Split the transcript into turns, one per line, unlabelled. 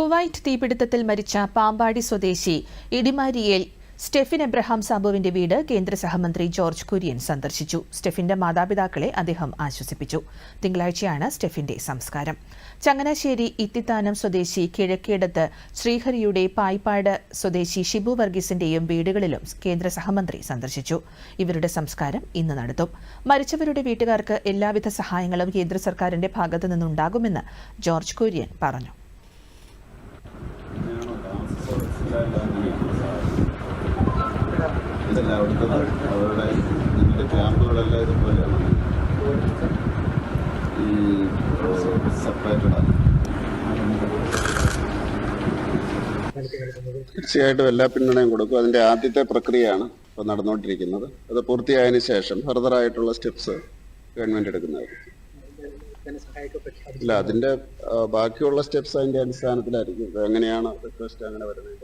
Kuwait തീപിടുത്തത്തിൽ മരിച്ച പാമ്പാടി സ്വദേശി ഇടിമാരിയേൽ Stephin Abraham സാബുവിന്റെ വീട് കേന്ദ്ര സഹമന്ത്രി ജോർജ് കുര്യൻ സന്ദർശിച്ചു. സ്റ്റെഫിന്റെ മാതാപിതാക്കളെ അദ്ദേഹം ആശ്വസിപ്പിച്ചു. തിങ്കളാഴ്ചയാണ് സ്റ്റെഫിന്റെ സംസ്കാരം. ചങ്ങനാശ്ശേരി ഇത്തിത്താനം സ്വദേശി കിഴക്കേടത്ത് ശ്രീഹരിയുടെ പായ്പാട് സ്വദേശി ഷിബു വർഗീസിന്റെയും വീടുകളിലും കേന്ദ്ര സഹമന്ത്രി സന്ദർശിച്ചു. ഇവരുടെ സംസ്കാരം ഇന്ന് നടത്തും. മരിച്ചവരുടെ വീട്ടുകാർക്ക് എല്ലാവിധ സഹായങ്ങളും കേന്ദ്ര സർക്കാരിന്റെ ഭാഗത്തു നിന്നുണ്ടാകുമെന്ന് ജോർജ് കുര്യൻ പറഞ്ഞു.
ഇതല്ല അവിടുത്തെ അവരുടെ ഇതിന്റെ ക്യാമ്പുകളെല്ലാം ഇതുപോലെയാണ് ഈ സെപ്പറേറ്റഡാണ് തീർച്ചയായിട്ടും എല്ലാ പിന്തുണയും കൊടുക്കും. അതിന്റെ ആദ്യത്തെ പ്രക്രിയയാണ് ഇപ്പോൾ നടന്നുകൊണ്ടിരിക്കുന്നത്. അത് പൂർത്തിയായതിനു ശേഷം ഫർദറായിട്ടുള്ള സ്റ്റെപ്സ് ഗവൺമെന്റ് എടുക്കുന്നതായിരിക്കും. ഇല്ല അതിന്റെ ബാക്കിയുള്ള സ്റ്റെപ്സ് അതിന്റെ അടിസ്ഥാനത്തിലായിരിക്കും. എങ്ങനെയാണ് റിക്വസ്റ്റ് അങ്ങനെ വരുന്നത്?